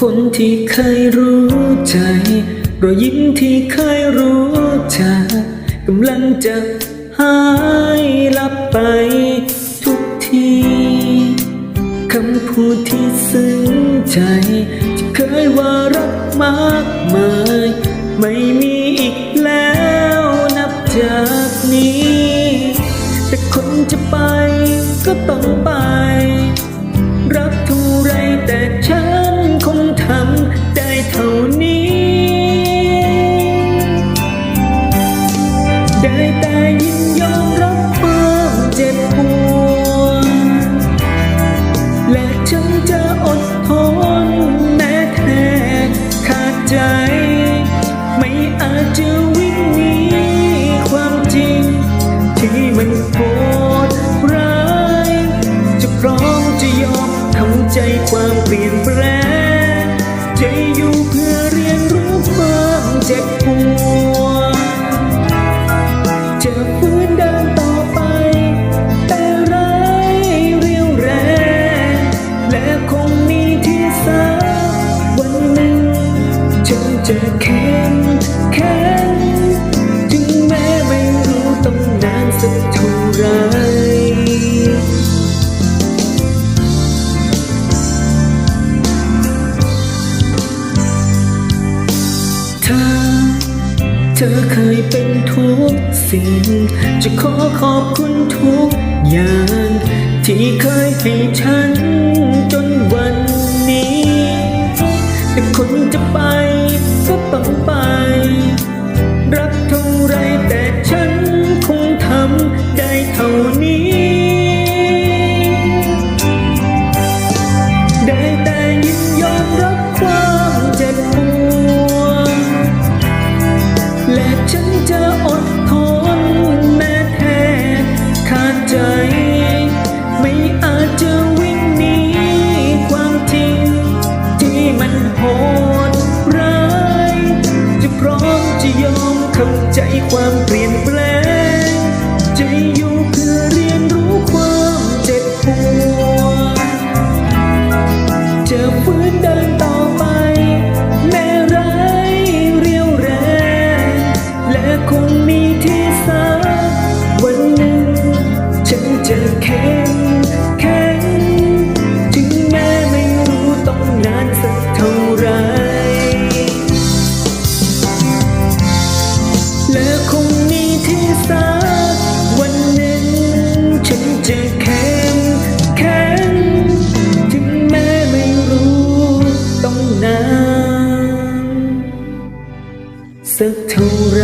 คนที่เคยรู้ใจรอยยิ้มที่เคยรู้จักกำลังจะหายลับไปทุกทีคำพูดที่ซึ้งใจที่เคยว่ารักมากมาย ไม่มีอีกแล้วนับจากนี้ แต่คนจะไปก็ต้องไป ใจความเปลี่ยนแปลงจะอยู่เพื่อเรียนรู้ความเจ็บปวดจะฟื้นเดินต่อไป แต่ไรเรียวแรง และคงมีที่สักวันหนึ่งฉันจะเข้มแข็งถึงแม้ไม่รู้ต้องนานสักเท่าไร ธอเคยเป็นทุกสิ่ง จะขอขอบคุณทุกอย่าง ที่เคยให้ฉันจนวัน จะยอมเข้าใจความเปลี่ยนแปลง จะอยู่เพื่อ จะแข็งแข็งถึงแม้ไม่รู้ต้องนานสักเท่าไร